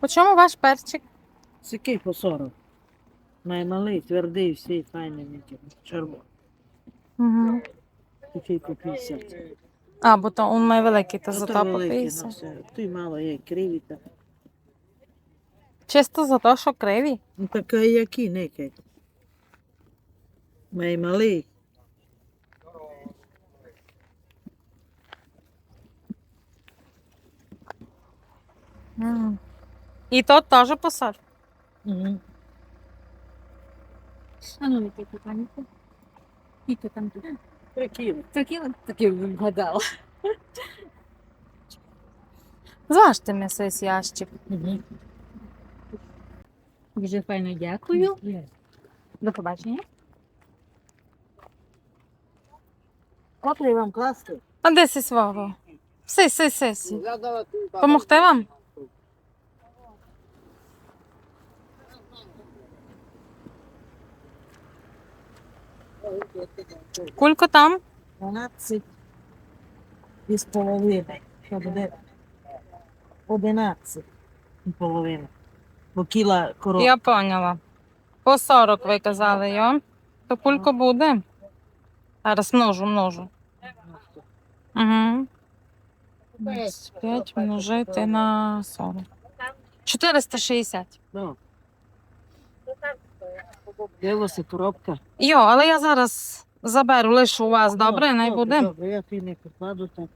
По чому ваш перчик? Сикий по 40. Має малий, твердий, всі файний мені. Червоний. Угу. Такий по 50. А, бо то он має великий, то Ото зато по ну, 50. все. Мало є, криві та. Чисто за те, що криві. Ну така які, некай. Має малий. І то теж посоль. Угу. А ну, яке питання? Скільки там тут? Вгадала. Зважте ящик. Угу. Дуже файно дякую. До побачення. Котрий вам класти? А де сі свого? Си, си, си, си. Помогти вам? Кулько там? 12 і з половиною. Що буде? 11 і половина. Бо кіла корова. Я поняла. По 40 ви казали, йо? То кулько буде? Зараз множу, множу. Угу. 5 множити на 40. 460. Ну. Дивилася коробка. Йо, але я зараз заберу лише у вас, добре, не буде. Добре, я ти не покладу так.